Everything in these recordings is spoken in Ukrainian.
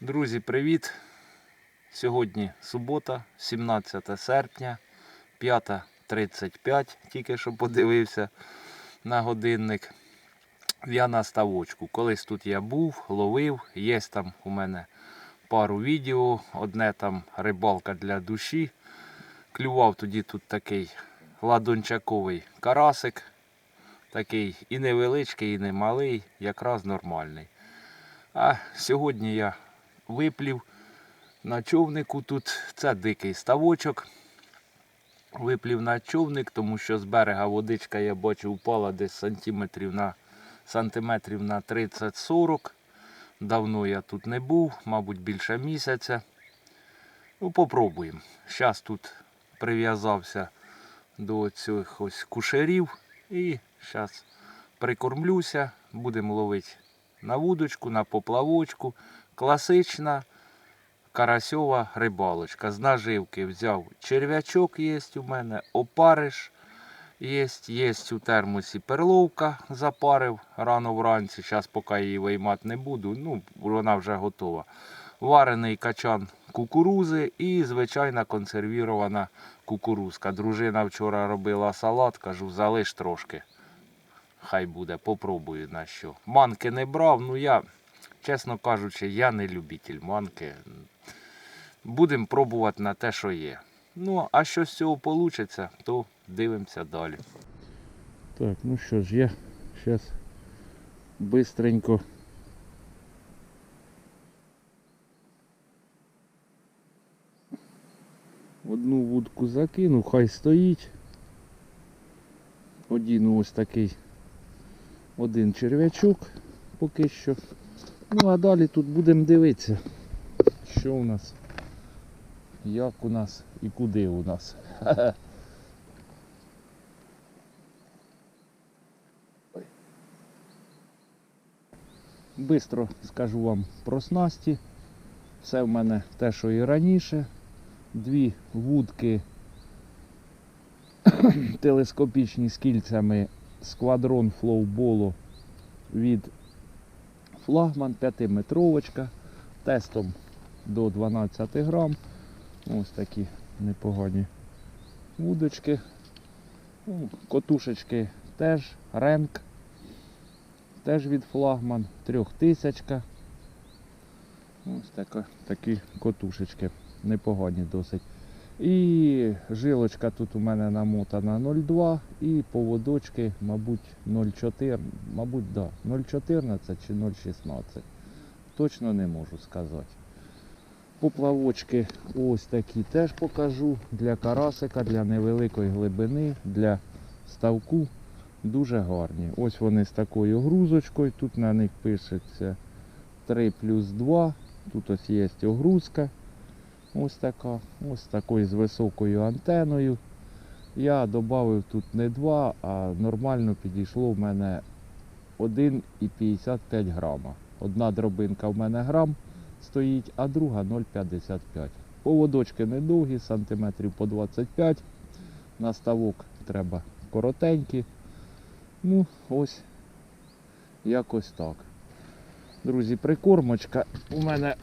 Друзі, привіт! Сьогодні субота, 17 серпня, 5.35, тільки що подивився на годинник. Я на ставочку. Колись тут я був, ловив, є там у мене пару відео. Одне там рибалка для душі. Клював тоді тут такий ладончаковий карасик. Такий і невеличкий, і не малий, якраз нормальний. А сьогодні я виплів на човнику тут. Це дикий ставочок. Виплів на човник, тому що з берега водичка, я бачу, впала десь сантиметрів на сантиметрів на 30-40. Давно я тут не був, мабуть, більше місяця. Ну, попробуємо. Зараз тут прив'язався до цих ось кушерів і зараз прикормлюся, будемо ловити на вудочку, на поплавочку. Класична карасьова рибалочка. З наживки взяв черв'ячок, є у мене, опариш є, є у термосі перловка запарив рано вранці. Зараз поки її виймати не буду, ну, вона вже готова. Варений качан кукурузи і звичайна консервірована кукурузка. Дружина вчора робила салат, кажу, залиш трошки. Хай буде, попробую на що. Манки не брав, ну я, чесно кажучи, я не любитель манки. Будемо пробувати на те, що є. Ну, а що з цього вийде, то дивимося далі. Так, ну що ж, я зараз бистренько. Одну вудку закину, хай стоїть. Одіну ось такий один черв'ячок поки що. Ну а далі тут будемо дивитися, що у нас, як у нас і куди у нас. Бистро скажу вам про снасті. Все в мене те, що і раніше. Дві вудки телескопічні з кільцями сквадрон флоуболу від флагман 5-метровочка тестом до 12 грам. Ось такі непогані вудочки. Ну, Котушечки теж ренк. Теж від флагман, трьохтисячка. Ось така, такі котушечки. Непогані досить. І жилочка тут у мене намотана 0,2 і поводочки, мабуть, 0,4, мабуть, да, 0,14 чи 0,16. Точно не можу сказати. Поплавочки ось такі теж покажу. Для карасика, для невеликої глибини, для ставку дуже гарні. Ось вони з такою грузочкою. Тут на них пишеться 3 плюс 2. Тут ось є огрузка. Ось така, ось такою з високою антеною. Я додав тут не 2, а нормально підійшло в мене 1,55 грама. Одна дробинка в мене грам стоїть, а друга 0,55. Поводочки недовгі, сантиметрів по 25. Наставок треба коротенький. Ну, ось якось так. Друзі, прикормочка у мене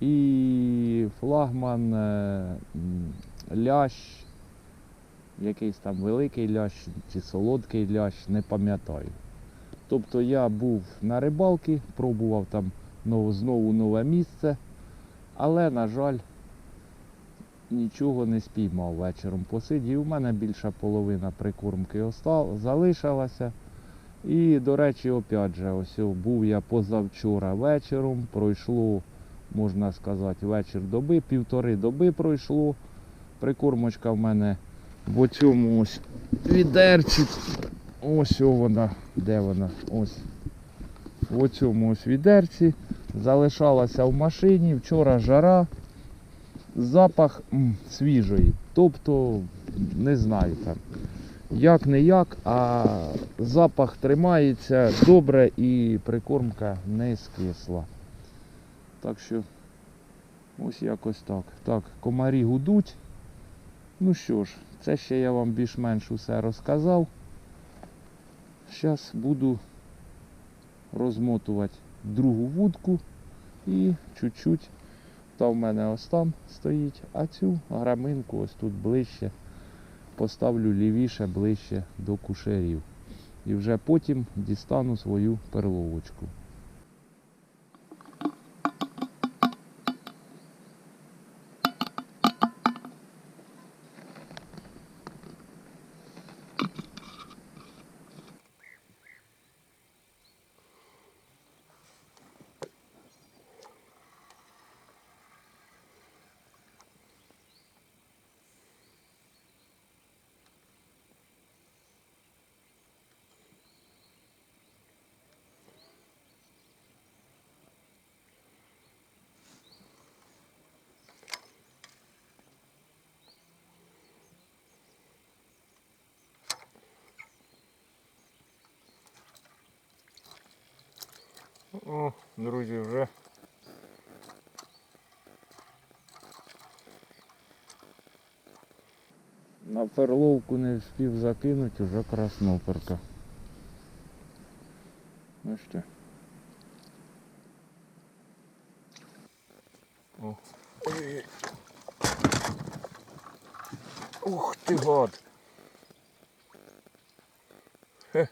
і флагман е, лящ, якийсь там великий лящ чи солодкий лящ, не пам'ятаю. Тобто я був на рибалці, пробував там нов- знову нове місце, але, на жаль, нічого не спіймав вечором. Посидів, у мене більша половина прикормки залишилася. І, до речі, опять же, ось був я позавчора вечором, пройшло можна сказати, вечір доби, півтори доби пройшло. Прикормочка в мене в цьому ось відерці. Ось вона, де вона? Ось. В цьому ось відерці. Залишалася в машині, вчора жара, запах м, свіжої. Тобто, не знаю там. Як не як, а запах тримається добре і прикормка не скисла. Так що ось якось так. Так, комарі гудуть. Ну що ж, це ще я вам більш-менш усе розказав. Зараз буду розмотувати другу вудку І чуть-чуть та в мене ось там стоїть, а цю граминку ось тут ближче поставлю лівіше, ближче до кушерів. І вже потім дістану свою перловочку. О, друзі, вже на перловку не встиг закинути, вже красноперка. Бачите? О. Ух ти гад! Хе.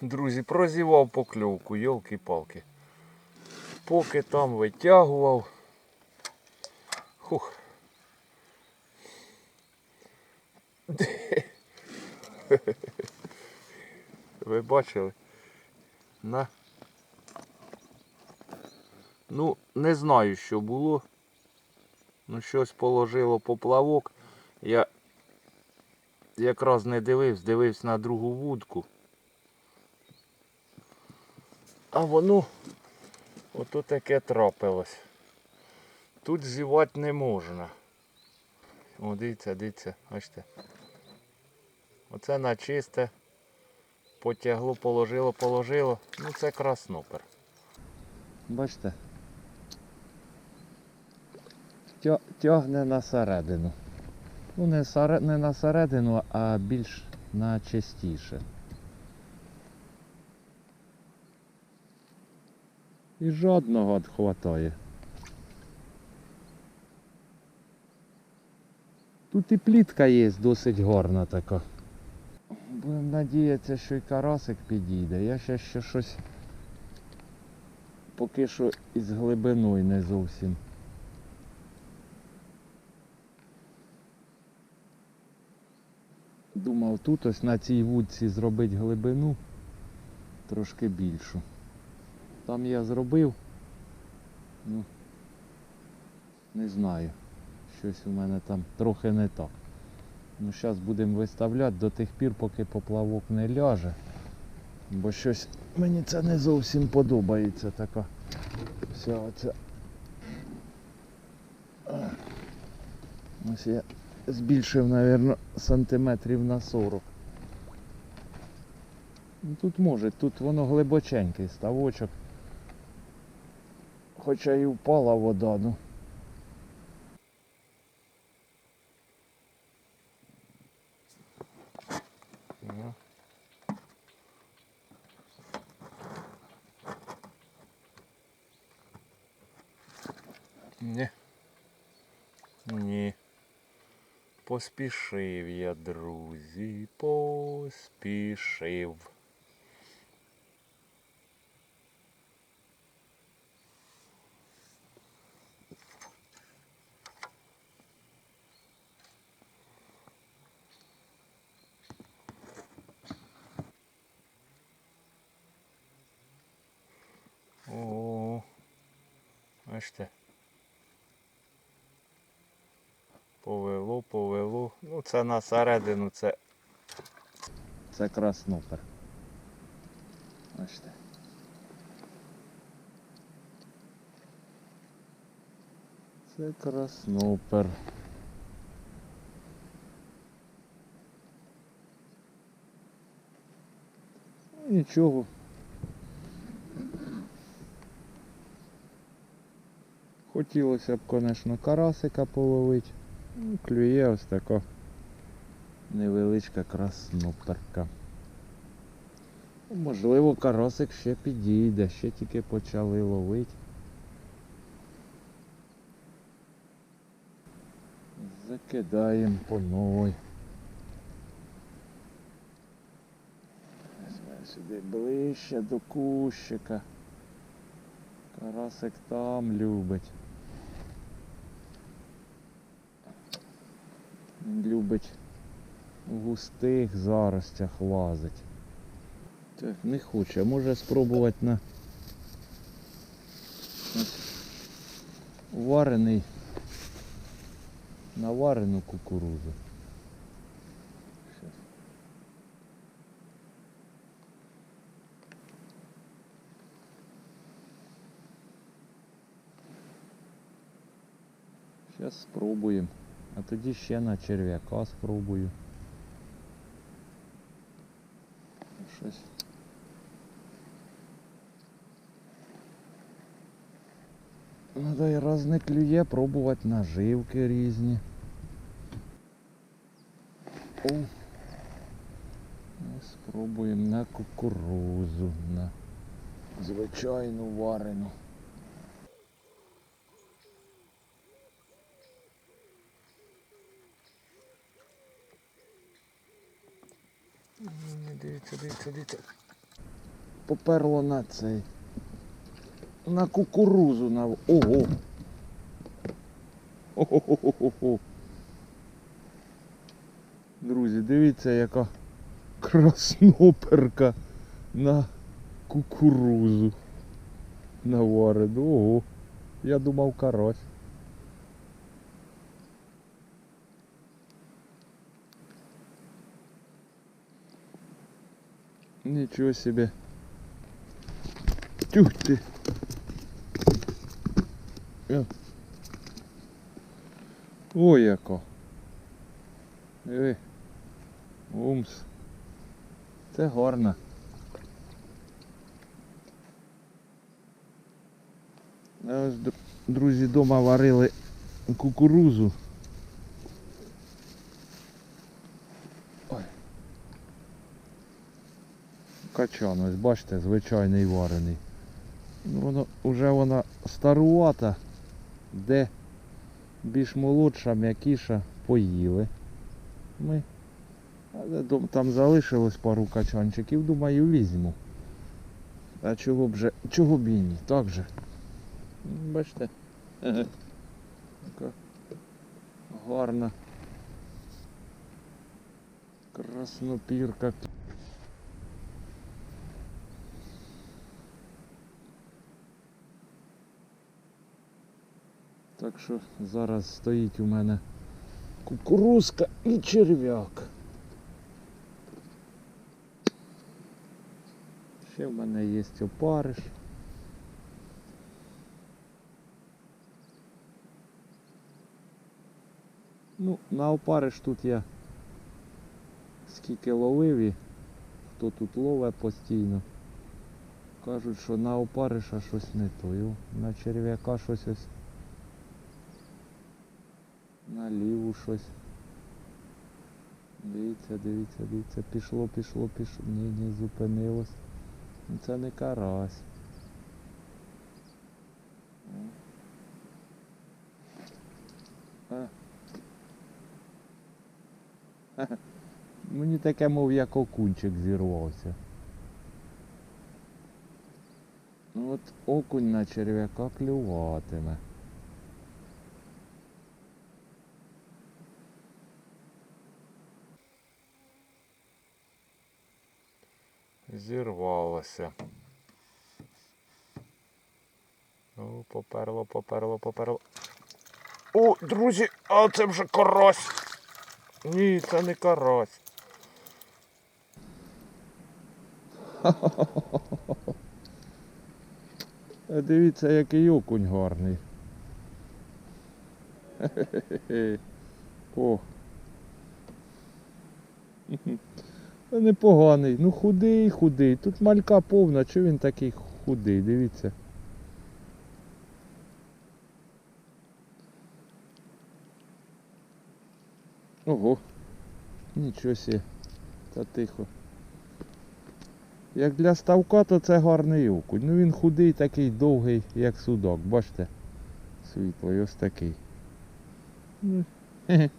Друзі, прозівав покльовку, йолки-палки. Поки там витягував. Хух. Ви бачили? На. Ну, не знаю, що було. Ну, щось положило поплавок. Я якраз не дивився, дивився на другу вудку. А воно ото таке трапилось. Тут зівати не можна. О, дивіться, дивіться, бачите. Оце на чисте. Потягло, положило, положило. Ну це краснопер. Бачите? Тя- Тягне на середину. Ну не, саре- не на середину, а більш на частіше. І жодного хватає. Тут і плітка є досить гарна така. Будемо надіятися, що і карасик підійде. Я ще ще щось поки що із глибиною не зовсім. Думав тут ось на цій вудці зробити глибину трошки більшу. Там я зробив. Ну, не знаю. Щось у мене там трохи не так. Ну, зараз будемо виставляти до тих пір, поки поплавок не ляже. Бо щось мені це не зовсім подобається така. Вся оця. Ось я збільшив, мабуть, сантиметрів на 40. Ну, Тут може, тут воно глибоченький ставочок. Хоча і впала вода, ну. Ні. Ні. Поспішив я, друзі, поспішив. О, бачите. Повело, повело. Ну це на середину, це. Це краснопер. Бачите. Це краснопер. Нічого. Хотілося б, звісно, карасика половити. Ну, клює ось така невеличка красноперка. Можливо, карасик ще підійде, ще тільки почали ловити. Закидаємо по новій. Сюди ближче до кущика. Карасик там любить. Любить у густих заростях лазить. Так, не хоче. Може спробувати на варений на варену кукурузу. Зараз спробуємо. А тоді ще на черв'яка спробую. Щось. Надо і раз не клює, пробувати наживки різні. Ну, Спробуємо на кукурузу, на звичайну варену. Дивіться, дивіться, дивіться. Поперло на цей. На кукурузу на. Ого! Хо-хо-хо-хо-хо. Друзі, дивіться, яка красноперка на кукурузу наварену. Ого. Я думав карась. Нічого собі. Тюх ти. Е. Ой, яко. Ей. Умс. Це гарно. А друзі, дома варили кукурузу. Ой. Качан, ось бачите, звичайний варений. Ну, Воно вже вона старувата, де більш молодша, м'якіша поїли. Ми. Там залишилось пару качанчиків, думаю, візьму. А чого б же, чого б і ні, так же. Бачите? Така гарна. Краснопірка. Так що зараз стоїть у мене кукурузка і черв'як. Ще в мене є опариш. Ну, на опариш тут я скільки ловив і хто тут ловить постійно. Кажуть, що на опариша щось не то. На черв'яка щось ось. На ліву щось. Дивіться, дивіться, дивіться, пішло, пішло, пішло. Ні, ні, зупинилось. Ну, Це не карась. Мені таке, мов як окунчик зірвався. Ну от окунь на черв'яка клюватиме. Зірвалося. О, поперло, поперло, поперло. О, друзі, а це вже карась. Ні, це не карась. А дивіться, який окунь гарний. Хе-хе-хе. О. Непоганий. Ну худий, худий. Тут малька повна, чого він такий худий, дивіться. Ого. Нічого сі. Та тихо. Як для ставка, то це гарний окунь. Ну він худий, такий довгий, як судак, бачите? Світлий, ось такий. Ну, хе-хе.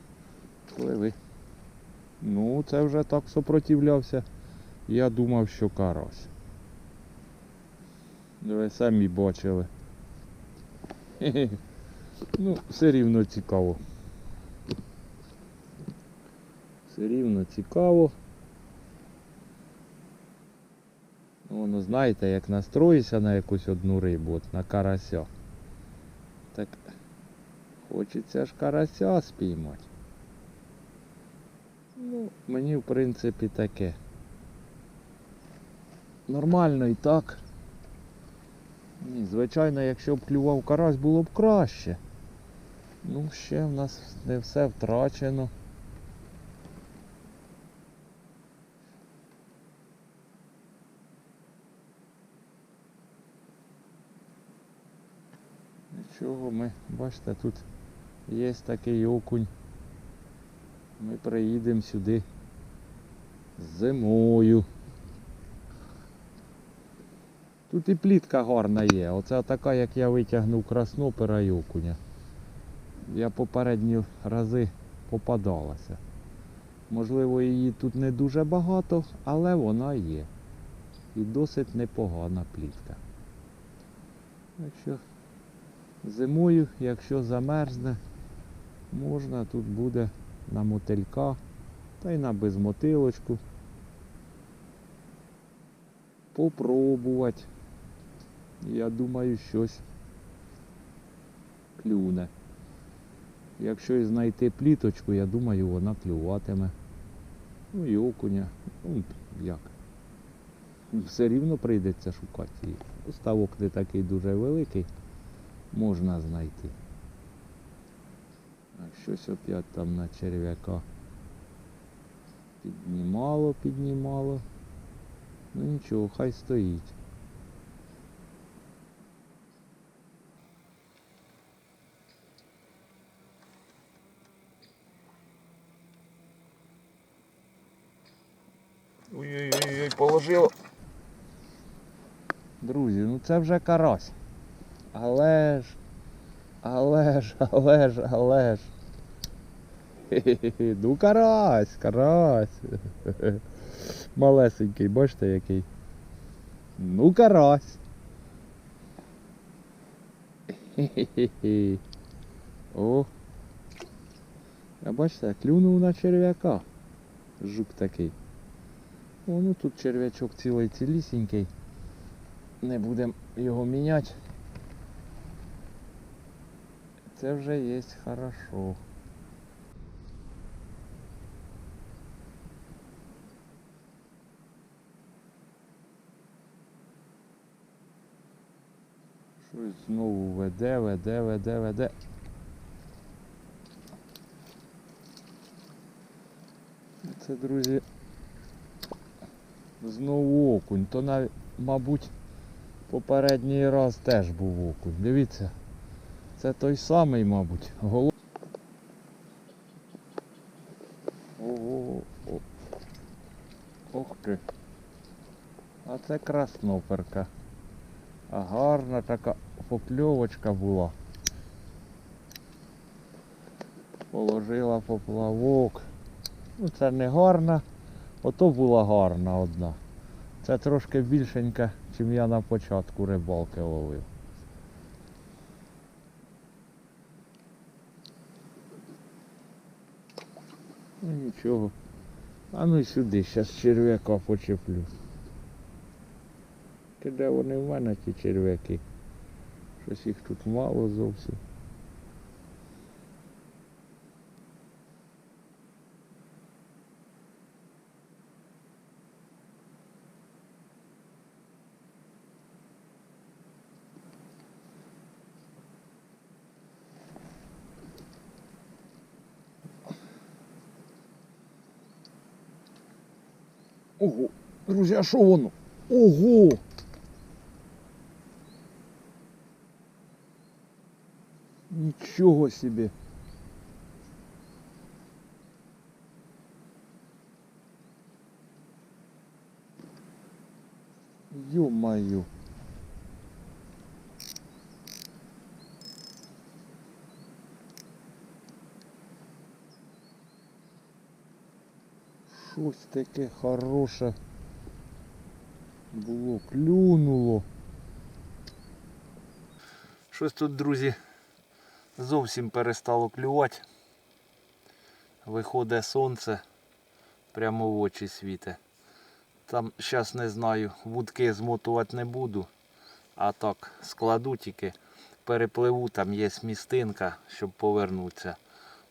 Ну, це вже так сопротивлявся. Я думав, що карась. Ну, Ви самі бачили. Ну, все рівно цікаво. Все рівно цікаво. Ну, Воно знаєте, як настроїшся на якусь одну рибу, от на карася. Так хочеться ж карася спіймати. Ну, мені в принципі таке. Нормально і так. Ні, звичайно, якщо б клював карась, було б краще. Ну, ще в нас не все втрачено. Нічого, ми, бачите, тут є такий окунь. Ми приїдемо сюди зимою. Тут і плітка гарна є. Оце така, як я витягнув краснопера і окуня. Я попередні рази попадалася. Можливо, її тут не дуже багато, але вона є. І досить непогана плітка. Якщо зимою, якщо замерзне, можна тут буде на мотилька та й на безмотилочку попробувати. Я думаю, щось клюне. Якщо і знайти пліточку, я думаю, вона клюватиме. Ну і окуня. Ну, як. Все рівно прийдеться шукати її. Ставок не такий дуже великий, можна знайти. А щось опять там на черв'яка піднімало, піднімало. Ну нічого, хай стоїть. Ой-ой-ой, положило. Друзі, ну це вже карась. Але ж, але ж, але ж, але ж. Ну карась, карась. Малесенький, бачите який. Ну карась. О. А бачите, клюнув на черв'яка. Жук такий. О, ну тут черв'ячок цілий цілісінький. Не будемо його міняти. Це вже є хорошо. Щось знову веде, веде, веде, веде. Це, друзі, знову окунь. То мабуть, попередній раз теж був окунь. Дивіться, це той самий, мабуть. Голов... Ох ти. А це красноперка. А гарна така покльовочка була. Положила поплавок. Ну це не гарна, ото була гарна одна. Це трошки більшенька, чим я на початку рибалки ловив. Ну нічого. А ну й сюди, зараз черв'яка почеплю. Де вони в мене ті черв'яки? Щось їх тут мало зовсім. Друзі, а що воно? Ого! Нічого собі. Ё-моё. щось таке хороше було, клюнуло. Щось тут, друзі, зовсім перестало клювати. Виходить сонце, прямо в очі світе. Там зараз не знаю, вудки змотувати не буду, а так складу тільки, перепливу, там є містинка, щоб повернутися.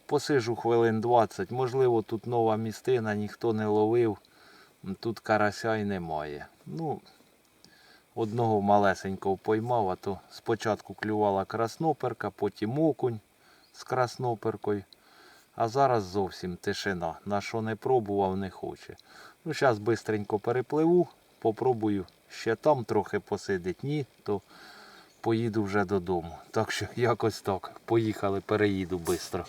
Посижу хвилин 20, можливо, тут нова містина, ніхто не ловив, тут карася й немає. Ну, одного малесенького поймав, а то спочатку клювала красноперка, потім окунь з красноперкою. А зараз зовсім тишина. На що не пробував, не хоче. Ну, зараз швидко перепливу, попробую ще там трохи посидить. Ні, то поїду вже додому. Так що якось так. Поїхали, переїду швидко.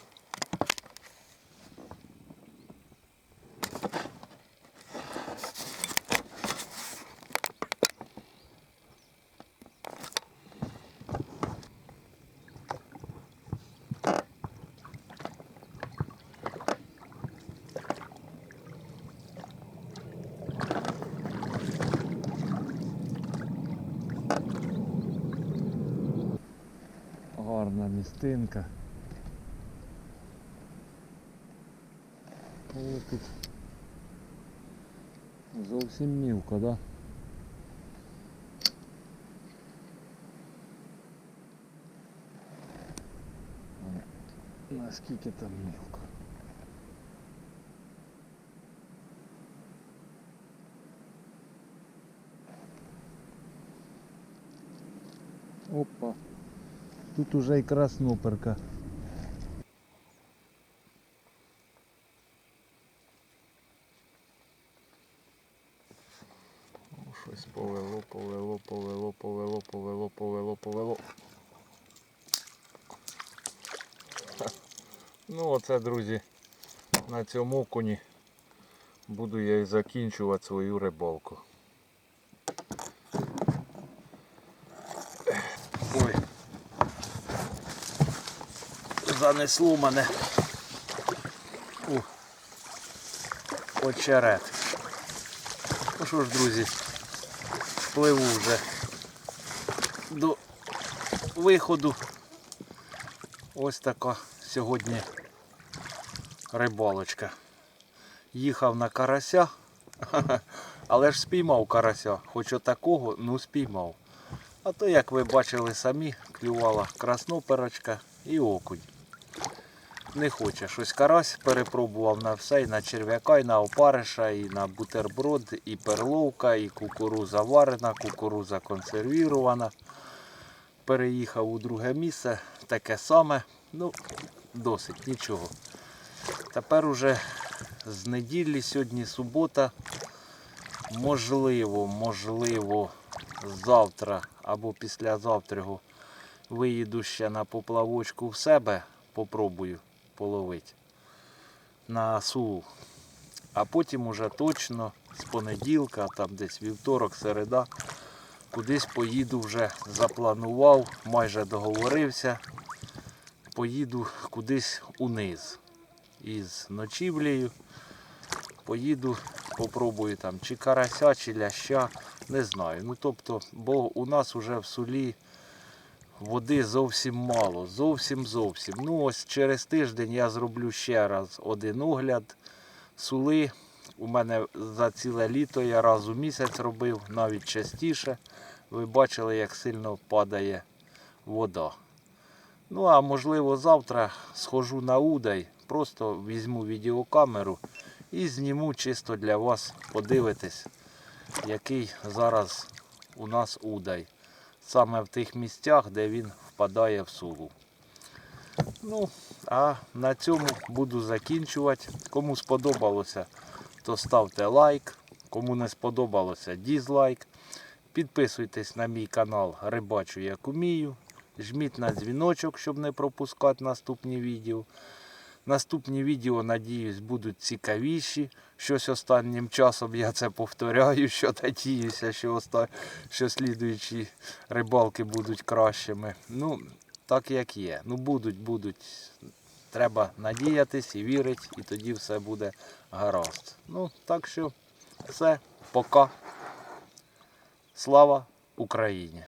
Гарна містинка. О, тут зовсім мілко, да? А Наскільки там мілко? Тут уже і красноперка. Щось повело, повело, повело, повело, повело, повело, повело. Ну оце, друзі, на цьому окуні буду я і закінчувати свою рибалку. Ой. Занесло мене у очерет. Ну що ж, друзі, пливу вже до виходу. Ось така сьогодні рибалочка. Їхав на карася, але ж спіймав карася. Хоч отакого, ну спіймав. А то, як ви бачили самі, клювала красноперочка і окунь. Не хоче щось карась, перепробував на все, і на черв'яка, і на опариша, і на бутерброд, і перловка, і кукуруза варена, кукуруза консервірована. Переїхав у друге місце, таке саме. Ну, досить, нічого. Тепер уже з неділі, сьогодні субота. Можливо, можливо, завтра або післязавтра виїду ще на поплавочку в себе, попробую половити на сул. А потім уже точно з понеділка, там десь вівторок, середа, кудись поїду вже запланував, майже договорився. Поїду кудись униз із ночівлею. Поїду, попробую там чи карася, чи ляща, не знаю. Ну тобто, бо у нас уже в сулі води зовсім мало, зовсім зовсім. Ну ось через тиждень я зроблю ще раз один огляд. Сули у мене за ціле літо я раз у місяць робив, навіть частіше. Ви бачили, як сильно падає вода. Ну а можливо завтра схожу на удай, просто візьму відеокамеру і зніму чисто для вас подивитись, який зараз у нас удай. Саме в тих місцях, де він впадає в сулу. Ну, а на цьому буду закінчувати. Кому сподобалося, то ставте лайк. Кому не сподобалося, дізлайк. Підписуйтесь на мій канал Рибачу як умію. Жміть на дзвіночок, щоб не пропускати наступні відео. Наступні відео, надіюсь, будуть цікавіші. Щось останнім часом я це повторяю, що надіюся, що, оста... що слідуючі рибалки будуть кращими. Ну, так як є. Ну, будуть, будуть. Треба надіятись і вірити, і тоді все буде гаразд. Ну, так що все, пока. Слава Україні!